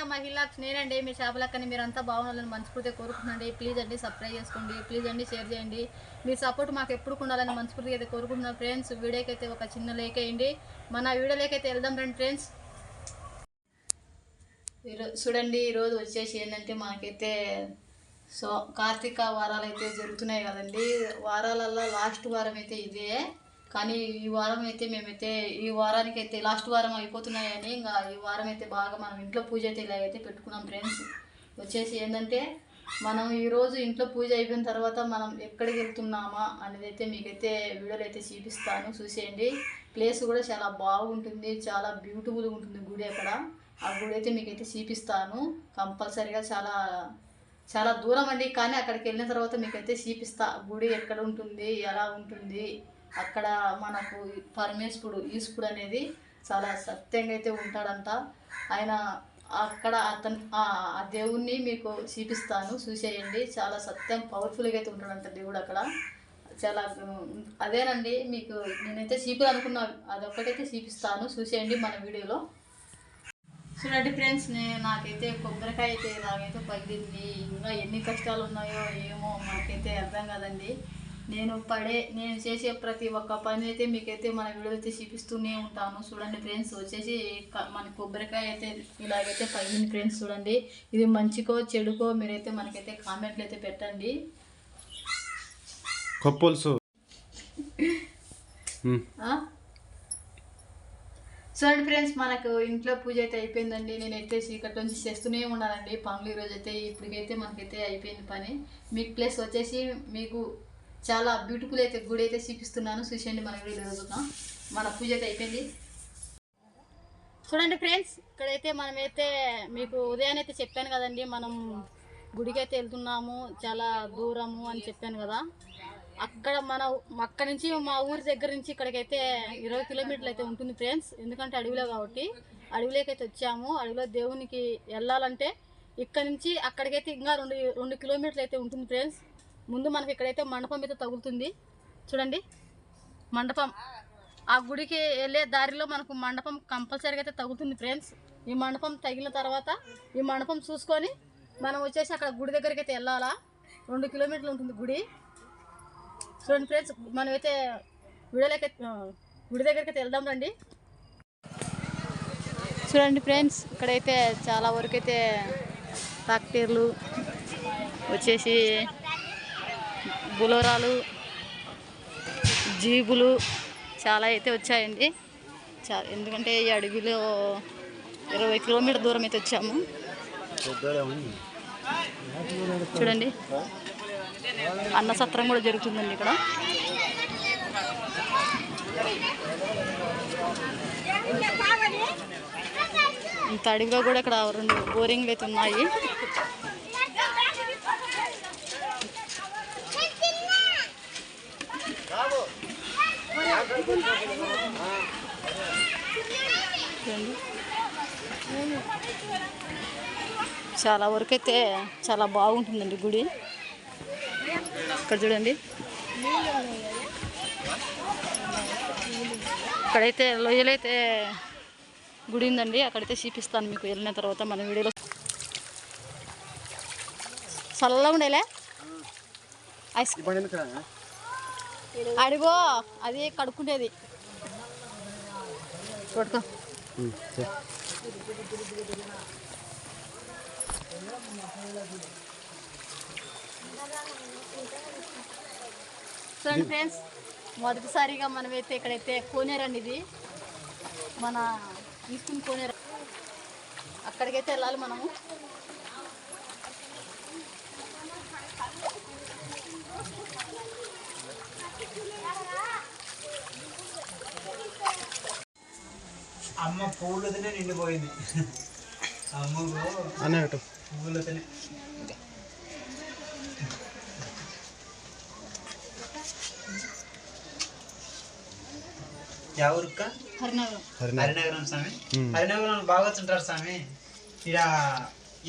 వెంకట మహిళ నేనండి మీ చేపలక్కని మీరు అంతా బాగుండాలని మనస్ఫూర్తిగా కోరుకుంటున్నాండి ప్లీజ్ అండి సబ్స్క్రైబ్ చేసుకోండి. ప్లీజ్ అండి షేర్ చేయండి. మీ సపోర్ట్ మాకు ఎప్పుడు ఉండాలని మనస్ఫూర్తిగా అయితే కోరుకుంటున్నాను ఫ్రెండ్స్. వీడియోకి అయితే ఒక చిన్న లేక్ వేయండి. మన వీడియోలోకి అయితే వెళ్దాం రండి ఫ్రెండ్స్. ఈరో- చూడండి ఈరోజు వచ్చేసి ఏంటంటే మనకైతే సో కార్తీక వారాలు అయితే జరుగుతున్నాయి కదండి. వారాలల్లో లాస్ట్ వారం అయితే ఇదే. కానీ ఈ వారం అయితే మేమైతే ఈ వారానికి అయితే లాస్ట్ వారం అయిపోతున్నాయని ఇంకా ఈ వారం అయితే బాగా మనం ఇంట్లో పూజ అయితే ఇలాగైతే పెట్టుకున్నాం ఫ్రెండ్స్. వచ్చేసి ఏంటంటే మనం ఈరోజు ఇంట్లో పూజ అయిపోయిన తర్వాత మనం ఎక్కడికి వెళ్తున్నామా అనేది అయితే మీకైతే వీడియోలు అయితే చూపిస్తాను చూసేయండి. ప్లేస్ కూడా చాలా బాగుంటుంది చాలా బ్యూటిఫుల్గా ఉంటుంది గుడి అక్కడ. ఆ గుడి అయితే మీకైతే చూపిస్తాను. కంపల్సరీగా చాలా చాలా దూరం అండి కానీ అక్కడికి వెళ్ళిన తర్వాత మీకైతే చూపిస్తా గుడి ఎక్కడ ఉంటుంది ఎలా ఉంటుంది అక్కడ మనకు పరమేశ్వరుడు ఈశ్వరుడు అనేది చాలా సత్యంగా అయితే ఉంటాడంట. ఆయన అక్కడ అతను ఆ దేవుణ్ణి మీకు చూపిస్తాను చూసేయండి. చాలా సత్యం పవర్ఫుల్గా అయితే ఉంటాడంట దేవుడు అక్కడ. చాలా అదేనండి మీకు నేనైతే చూపించాలనుకున్నా అదొక్కటైతే చూపిస్తాను. చూసేయండి మన వీడియోలో. చూడండి ఫ్రెండ్స్ నేను నాకైతే కొబ్బరికాయ అయితే నాకైతే పగిలింది. ఇంకా ఎన్ని కష్టాలు ఉన్నాయో ఏమో మనకైతే అర్థం కాదండి. నేను పడే నేను చేసే ప్రతి ఒక్క పని అయితే మీకైతే మన వీడియో అయితే చూపిస్తూనే ఉంటాను. చూడండి ఫ్రెండ్స్ వచ్చేసి మన కొబ్బరికాయ అయితే ఇలాగైతే పగిలింది ఫ్రెండ్స్ చూడండి. ఇది మంచికో చెడుకో మీరైతే మనకైతే కామెంట్లు అయితే పెట్టండి. కప్పుల్సు? చూడండి ఫ్రెండ్స్ మనకు ఇంట్లో పూజ అయితే అయిపోయిందండి. నేనైతే చీకటి నుంచి చేస్తూనే ఉన్నానండి పనులు ఈరోజు అయితే ఇప్పటికైతే మనకైతే అయిపోయింది పని. మీకు ప్లేస్ వచ్చేసి మీకు చాలా బ్యూటిఫుల్ అయితే గుడి అయితే చూపిస్తున్నాను. చూసేయండి మన వీడియో జరుగుతున్నాం మన పూజ అయితే అయిపోయింది. చూడండి ఫ్రెండ్స్ ఇక్కడైతే మనమైతే మీకు ఉదయాన్నే అయితే చెప్పాను కదండి మనం గుడికి అయితే వెళ్తున్నాము. చాలా దూరము అని చెప్పాను కదా. అక్కడ మన అక్కడ నుంచి మా ఊరి దగ్గర నుంచి ఇక్కడికైతే ఇరవై కిలోమీటర్లు అయితే ఉంటుంది ఫ్రెండ్స్ ఎందుకంటే అడవిలో కాబట్టి. అడవిలోకి అయితే వచ్చాము. అడవిలో దేవునికి వెళ్ళాలంటే ఇక్కడ నుంచి అక్కడికైతే ఇంకా రెండు రెండు కిలోమీటర్లు అయితే ఉంటుంది ఫ్రెండ్స్ ముందు మనకి ఇక్కడైతే మండపం అయితే తగులుతుంది చూడండి. మండపం. ఆ గుడికి వెళ్ళే దారిలో మనకు మండపం కంపల్సరీగా అయితే తగులుతుంది ఫ్రెండ్స్. ఈ మండపం తగిలిన తర్వాత ఈ మండపం చూసుకొని మనం వచ్చేసి అక్కడ గుడి దగ్గరికి అయితే వెళ్ళాలా? రెండు కిలోమీటర్లు ఉంటుంది గుడి. చూడండి ఫ్రెండ్స్ మనమైతే గుడిలోకి గుడి దగ్గరికి అయితే వెళ్దాం రండి. చూడండి ఫ్రెండ్స్ ఇక్కడైతే చాలా వరకు అయితే ట్రాక్టర్లు వచ్చేసి బులోరాలు జీబులు చాలా అయితే వచ్చాయండి. చా ఎందుకంటే ఈ అడవిలో ఇరవై కిలోమీటర్ దూరం అయితే వచ్చాము. చూడండి. అన్న సత్రం కూడా జరుగుతుందండి ఇక్కడ. ఇంత అడవిలో కూడా ఇక్కడ రెండు బోరింగ్లు అయితే ఉన్నాయి. చాలా వరకు అయితే చాలా బాగుంటుందండి గుడి. ఇక్కడ చూడండి. ఇక్కడైతే లొయ్యలైతే గుడి ఉందండి. అక్కడైతే చూపిస్తాను మీకు వెళ్ళిన తర్వాత మన వీడియోలో. చల్లగా ఉండేలే? ఐస్ అడిగో అది కడుక్కుండేది. పట్టుకో. చూడండి ఫ్రెండ్స్ మొదటిసారిగా మనమైతే ఇక్కడైతే కోనేరండి ఇది మన తీసుకుని కోనేరు. అక్కడికైతే వెళ్ళాలి మనము. అమ్మ పూలతోనే నిండిపోయింది. అమ్మకు అన్నట్టు ఎవరుక్క హరినగరం హరినగరం స్వామి హరినగరం బాగా వచ్చుంటారు స్వామి ఇక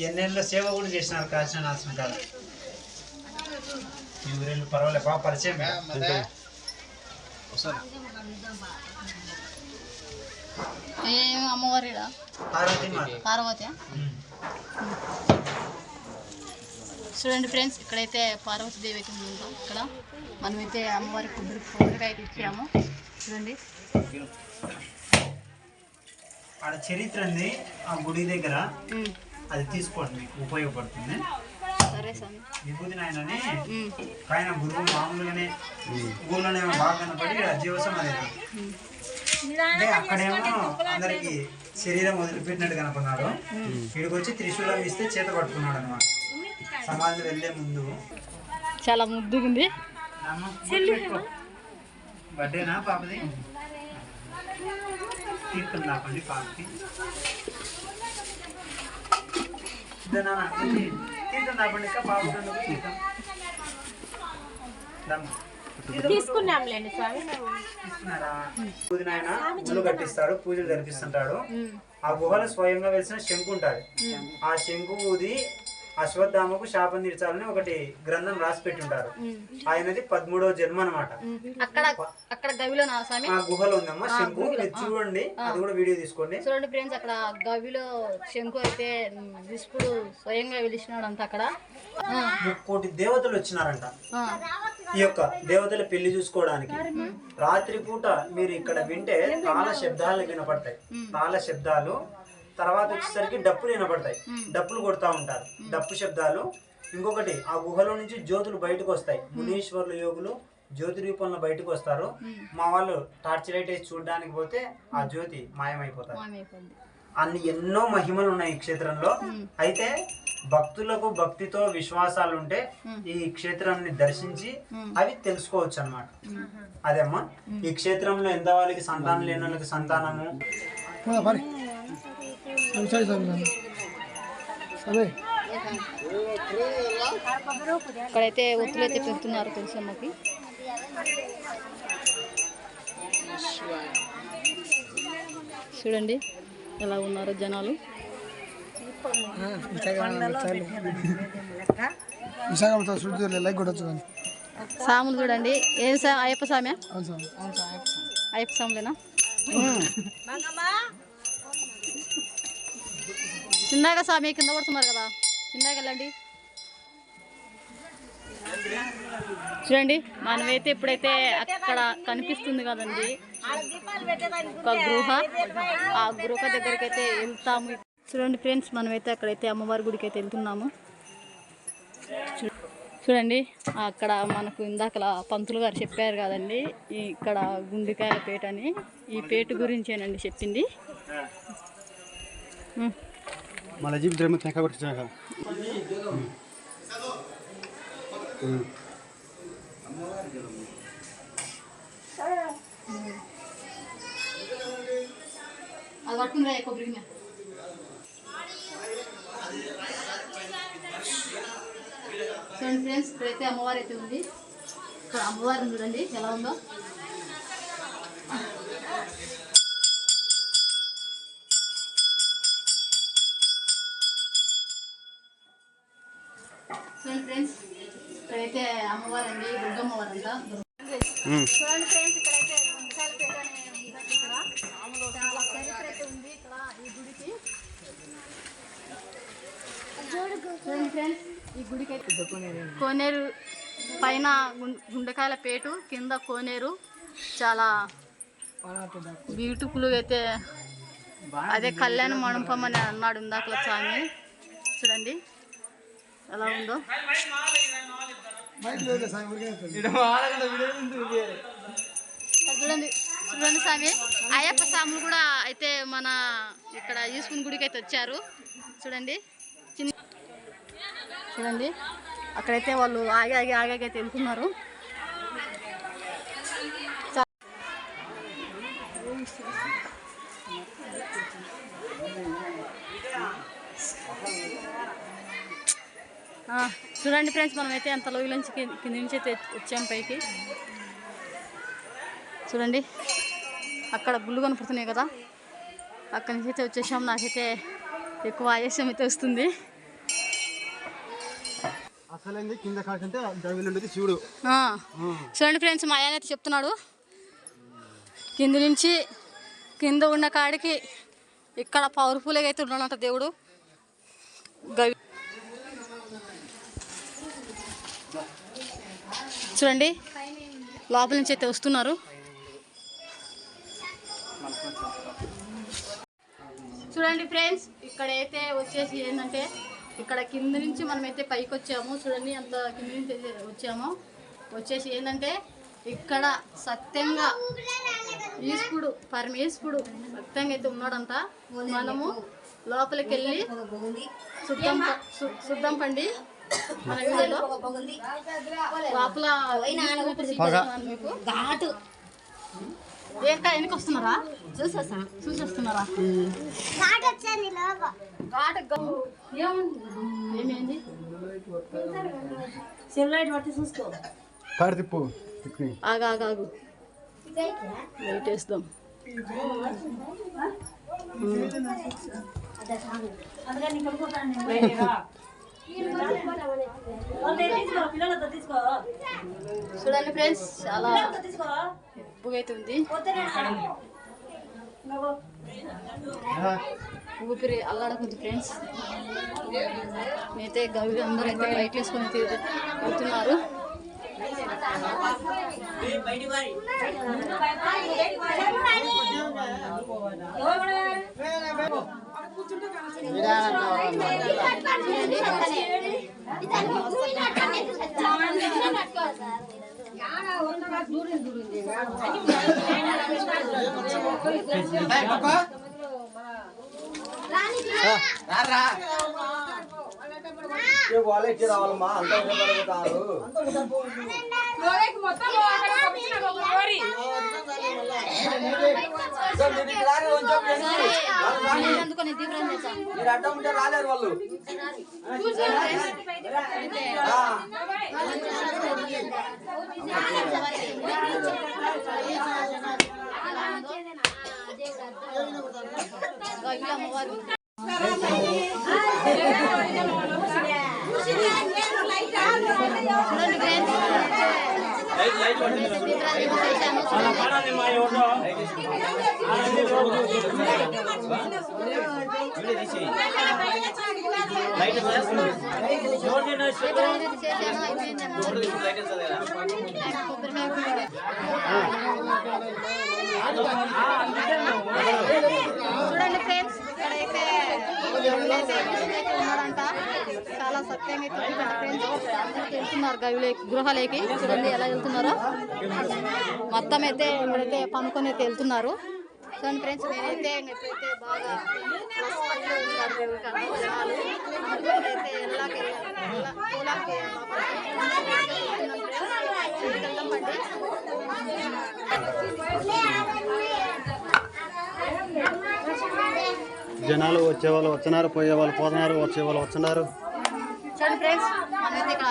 ఎన్నెల్లో సేవ కూడా చేసినారు కాశీనాథ ఆశ్రమం కాదు ఈ ఊరేళ్ళు పర్వాలేదు బాగా పరిచయం ఏం అమ్మవారిడా? పార్వతి. చూడండి ఫ్రెండ్స్ ఇక్కడైతే పార్వతీదేవి అయితే ఉందో ఇక్కడ మనమైతే అమ్మవారి కొబ్బరి కొబ్బరికాయ అయితే ఇచ్చాము. చూడండి. ఆడ చరిత్ర ఉంది. ఆ గుడి దగ్గర అది తీసుకోండి మీకు ఉపయోగపడుతుంది. సరే విభూతి నాయనని ఆయన గురువు మామూలుగానే ఊళ్ళోనే బాగా కనపడి జీవసం అది అంటే అక్కడేమో అందరికి శరీరం వదిలిపెట్టినట్టు కనపడినాడు ఇక్కడికి వచ్చి త్రిశూలం ఇస్తే చేత పట్టుకున్నాడు అనమాట సమాధి వెళ్ళే ముందు. చాలా ముద్దుగా ఉంది అమ్మ, పెట్టుకో. బర్త్డేనా పాపది? తీర్థం దాపండి పాపకి. తీర్థం దాపండి అందుకు తీర్థం. తీసుకున్నాంలేండి స్వామి. కట్టిస్తాడు పూజలు జరిపిస్తుంటాడు. ఆ గుహలో స్వయంగా వెలిసిన శంకు ఉంటుంది. ఆ శంకు ఊది అశ్వత్థామకు శాపం తీర్చాలని ఒకటి గ్రంథం రాసి పెట్టి ఉంటారు ఉమ్, ఆయనది పదమూడవ జన్మ అనమాట. అక్కడ గవిలో ఆ గుహలో ఉందమ్మా శంకు. చూడండి అది కూడా వీడియో తీసుకోండి. చూడండి ఫ్రెండ్స్ అక్కడ గవిలో శంకు అయితే విష్ణుడు స్వయంగా వెలిసినాడు అంత అక్కడ ముక్కోటి దేవతలు వచ్చినారంట. ఈ యొక్క దేవతల పెళ్ళి చూసుకోవడానికి రాత్రి పూట మీరు ఇక్కడ వింటే తాళ శబ్దాలు వినపడతాయి. తాళ శబ్దాలు తర్వాత వచ్చేసరికి డప్పులు వినపడతాయి డప్పులు కొడతా ఉంటారు. డప్పు శబ్దాలు. ఇంకొకటి ఆ గుహలో నుంచి జ్యోతులు బయటకు వస్తాయి. మునీశ్వర్లు యోగులు జ్యోతి రూపంలో బయటకు వస్తారు. మా వాళ్ళు టార్చ్ లైట్ వేసి చూడడానికి పోతే ఆ జ్యోతి మాయమైపోతారు. అన్ని ఎన్నో మహిమలు ఉన్నాయి ఈ క్షేత్రంలో. అయితే భక్తులకు భక్తితో విశ్వాసాలు ఉంటే ఈ క్షేత్రాన్ని దర్శించి అవి తెలుసుకోవచ్చు అన్నమాట అదేమ్మా? ఈ క్షేత్రంలో ఎంత వాళ్ళకి సంతానం లేని వాళ్ళకి సంతానము? ఇక్కడైతే ఒత్తులు అయితే పెడుతున్నారు తులసమ్మకి చూడండి ఎలా ఉన్నారు జనాలు. సాములు చూడండి. ఏం సా అయ్యప్ప సార్. అయ్యప్ప సాములేనా? చిన్నగా స్వామి కింద పడుతున్నారు కదా. చిన్నగా వెళ్ళండి. చూడండి మనమైతే ఇప్పుడైతే అక్కడ కనిపిస్తుంది కదండి. ఒక గృహ. ఆ గృహ దగ్గరికి అయితే వెళ్తాము. చూడండి ఫ్రెండ్స్ మనమైతే అక్కడైతే అమ్మవారి గుడికి అయితే వెళ్తున్నాము. చూ- చూడండి అక్కడ మనకు ఇందాకలా పంతులు గారు చెప్పారు కదండి ఇక్కడ గుండెకాయల పేట అని. ఈ పేట గురించేనండి చెప్పింది. malah jib drama tengah kau cerita. Aku చూడండి ఫ్రెండ్స్ ఇక్కడైతే అమ్మవారు అండి దుర్గమ్మవారు అంట చూడండి ఫ్రెండ్స్ ఇక్కడైతే గుండెకాయల పేట అనే ఉందండి ఇక్కడ. చాలా చరిత్ర అయితే ఉంది ఇక్కడ ఈ గుడికి. చూడండి ఫ్రెండ్స్ ఈ గుడికి అయితే కోనేరు పైన గుండెకాయల పేటు కింద కోనేరు. చాలా బ్యూటిఫుల్ అయితే అదే కళ్యాణ మండపం అని అన్నాడు ఇందాకల స్వామి. చూడండి. ఎలా ఉందో? చూడండి చూడండి స్వామి అయ్యప్ప స్వాములు కూడా అయితే మన ఇక్కడ ఈశ్వరుని గుడికి అయితే వచ్చారు. చూడండి. చిన్న చూడండి. అక్కడైతే వాళ్ళు ఆగి ఆగి ఆగాగి అయితే వెళ్తున్నారు. చా- ఆ, చూడండి ఫ్రెండ్స్ మనమైతే అంత లోయల నుంచి కింద నుంచి అయితే వచ్చాం పైకి. చూడండి అక్కడ గుళ్ళు కనపడుతున్నాయి కదా. అక్కడి నుంచి అయితే వచ్చేసాం. నాకైతే ఎక్కువ ఆయాసం అయితే వస్తుంది. చూడండి ఫ్రెండ్స్ మా ఆయన అయితే చెప్తున్నాడు. కింద నుంచి కింద ఉన్న కాడికి ఇక్కడ పవర్ఫుల్గా అయితే ఉన్నాడంట దేవుడు. గవి చూడండి. లోపల నుంచి అయితే వస్తున్నారు. చూడండి ఫ్రెండ్స్ ఇక్కడైతే వచ్చేసి ఏంటంటే ఇక్కడ కింద నుంచి మనమైతే పైకి వచ్చాము. చూడండి అంత కింద నుంచి అయితే వచ్చాము. వచ్చేసి ఏంటంటే ఇక్కడ సత్యంగా ఈశ్వరుడు పరమేశ్వరుడు సత్యంగా అయితే ఉన్నాడంట. మనము లోపలికి వెళ్ళి శుద్ధం శుద్ధం పండి. ఘాటు. ఏంటా వెనక వస్తున్నారా చూసేసా చూసి వస్తున్నారా ఘాట్ గమ్ము. ఏముంది? ఏమైంది? సెల్లైట్ పట్టి చూసుకో. తిప్పు ఆగు ఆగు లైట్ వేస్తాం. చూడండి ఫ్రెండ్స్ చాలా తీసుకో అయితే ఉంది ఊపిరి అల్లాడకుంది ఫ్రెండ్స్. నేనైతే గవి అందరూ అయితే బైక్ వేసుకొని తీ- వెళ్తున్నారు వాళ్ళకి రావాలమ్మా అంత దీపం చేశాం మీరు అడ్డం ఉంటే రాలేరు వాళ్ళు. గవి అమ్మవారు చూడండి ఫ్రెండ్స్. ఇక్కడైతే ఉన్నాడంట చాలా సత్యంగా అయితే ఫ్రెండ్స్ వెళ్తున్నారు గవిలోకి గృహాలకి. చూడండి ఎలా వెళ్తున్నారో. మొత్తం అయితే ఇక్కడైతే పనుకొని అయితే వెళ్తున్నారు. చూడండి ఫ్రెండ్స్ నేనైతే ఇప్పుడైతే బాగా రసపడిలో ఎల్లాకి పూలాకి వెళ్తున్నాం ఫ్రెండ్స్. వెళ్దాం పండి. జనాలు వచ్చేవాళ్ళు వచ్చినారు పోయేవాళ్ళు పోతున్నారు వచ్చేవాళ్ళు వస్తున్నారు. చూడండి ఫ్రెండ్స్ మనమైతే ఇక్కడ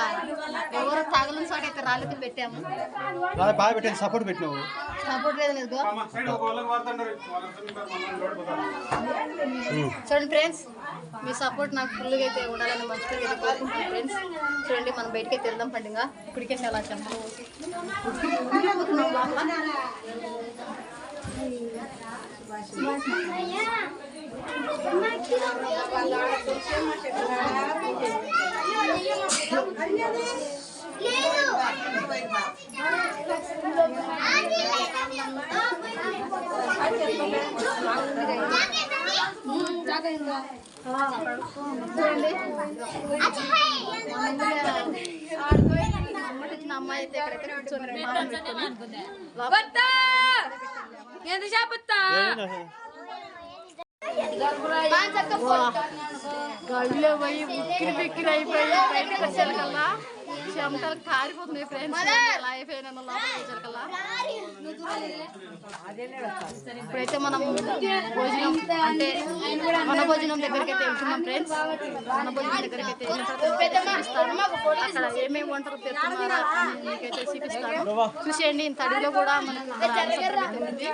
ఎవరు తగలని చోట అయితే రాళ్ళకి పెట్టాము. బాగా బాగా పెట్టాను సపోర్ట్ పెట్టినావు. సపోర్ట్ లేదు లేదు చూడండి ఫ్రెండ్స్ మీ సపోర్ట్ నాకు ఫుల్గా అయితే ఉండాలని మంచిగా అయితే కోరుకుంటున్నాను ఫ్రెండ్స్. చూడండి మనం బయటకి అయితే వెళ్దాం పండుగ. ఇప్పటికే ఉడికిపోతున్నాం లోపల. చూడండి అమ్మ తెచ్చిన అమ్మాయి అయితే ఇక్కడైతే కూర్చొని మాటలు పెట్టుకొని లోపల ఎంత చెప్తా గడిలో పోయి ఉక్కిరి బిక్కిరి అయిపోయి బయటకు వచ్చేకల్లా చెమటలు కారిపోతున్నాయి ఫ్రెండ్స్ ఎలా అయిపోయినా లోపలికి వచ్చేకల్లా ఇప్పుడైతే మనం భోజనం అంటే మన భోజనం దగ్గరికి అయితే వెళ్తున్నాం ఫ్రెండ్స్ మన భోజనం దగ్గరికి అయితే వెళ్ళిన. అక్కడ ఏమేమి వంటలు తెస్తున్నారో అని మీకైతే చూపిస్తాను. చూసేయండి ఇంత అడిగిలో కూడా మనకు ఉంది.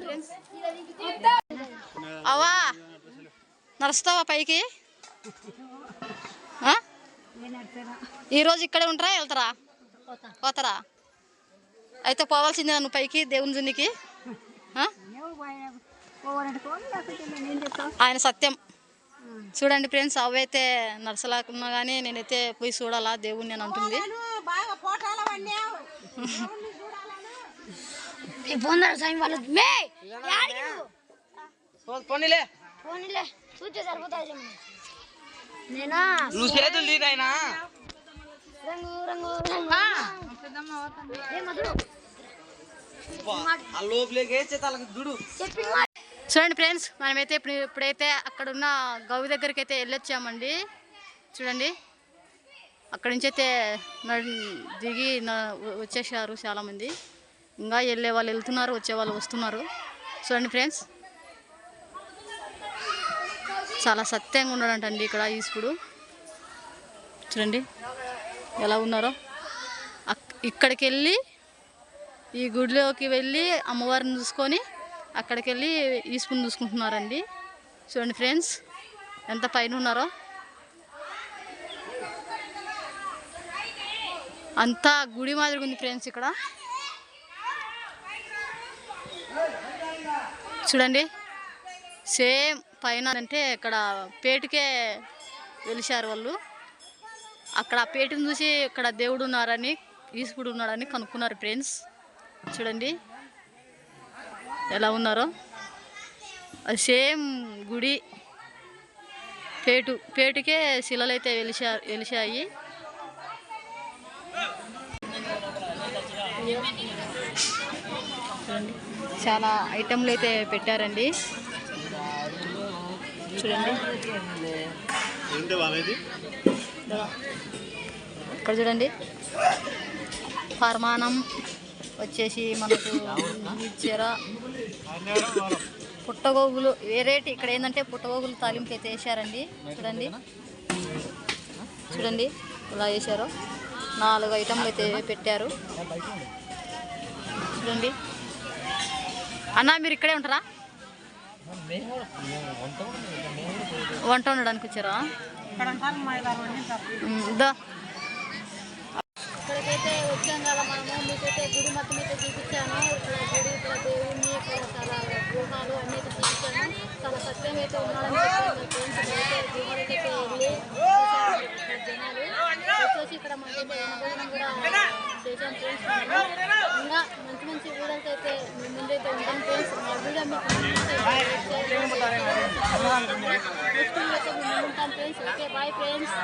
ఫ్రెండ్స్ అవా నడుస్తావా పైకి? ఈరోజు ఇక్కడే ఉంటారా వెళ్తారా? పోతారా? అయితే పోవాల్సిందే నువ్వు పైకి దేవుని జున్నికి. ఆయన సత్యం. చూడండి ఫ్రెండ్స్ అవైతే నడసలేకున్నా కానీ నేనైతే పోయి చూడాలా దేవుణ్ణి అని అంటుంది. పొందరు సాయం వాళ్ళు మే యాడికి నువ్వు? పోనీలే. పోనీలే చూస్తే నేనా? నువ్వు చేతులు తీరాయినా రంగు రంగు రంగు. చూడండి ఫ్రెండ్స్ మనమైతే ఇప్పుడు ఇప్పుడైతే అక్కడ ఉన్న గవి దగ్గరికి అయితే వెళ్ళొచ్చామండి. చూడండి. అక్కడి నుంచి అయితే దిగి వచ్చేసారు చాలామంది. ఇంకా వెళ్ళే వాళ్ళు వెళ్తున్నారు వచ్చే వాళ్ళు వస్తున్నారు. చూడండి ఫ్రెండ్స్. చాలా సత్యంగా ఉన్నాడంటండి ఇక్కడ ఈశ్వడు చూడండి ఎలా ఉన్నారో. అక్- ఇక్కడికి వెళ్ళి ఈ గుడిలోకి వెళ్ళి అమ్మవారిని చూసుకొని అక్కడికి వెళ్ళి ఈసుకుని చూసుకుంటున్నారండి. చూడండి ఫ్రెండ్స్ ఎంత పైన ఉన్నారో. అంతా గుడి మాదిరిగా ఉంది ఫ్రెండ్స్ ఇక్కడ. చూడండి సేమ్ పైన అంటే ఇక్కడ పేటుకే వెలిశారు వాళ్ళు. అక్కడ ఆ పేటును చూసి ఇక్కడ దేవుడు ఉన్నారని ఈశ్వరుడు ఉన్నాడని కనుక్కున్నారు ఫ్రెండ్స్. చూడండి. ఎలా ఉన్నారో. అది సేమ్ గుడి పేటు పేటుకే శిలలు అయితే వెలిసా వెలిసాయి చూడండి. చాలా ఐటెంలు అయితే పెట్టారండి. చూడండి. ఇక్కడ చూడండి. పరమాణం వచ్చేసి మనకు చీర పుట్టగోగులు. వేరేటి ఇక్కడ ఏంటంటే పుట్టగోగులు తాలింపు అయితే వేసారండి చూడండి. చూడండి. ఇలా వేశారు. నాలుగు ఐటమ్లు అయితే పెట్టారు. చూడండి. అన్న మీరు ఇక్కడే ఉంటారా? వంట ఉండడానికి వచ్చారా? ఇక్కడికైతే వచ్చాం కదా మనము. మీకైతే గుడి మొత్తం అయితే చూపించాను. ఇక్కడ గుడి ఇక్కడ దేవుణ్ణి ఇక్కడ చాలా గృహాలు అన్నీ అయితే చూపించాను. చాలా సత్యం అయితే ఉన్నాడని చెప్పాను ఫ్రెండ్స్ అయితే గుహలకి అయితే వెళ్ళి ఇక్కడ జనాలు వచ్చేసి ఇక్కడ కూడా చేశాం ఫ్రెండ్స్ ఇంకా మంచి మంచి వీడియోలకి అయితే మీ ముందైతే ఉంటాం ఫ్రెండ్స్. మా వీడియో మీకు ఉంటాం ఫ్రెండ్స్. Okay bye friends.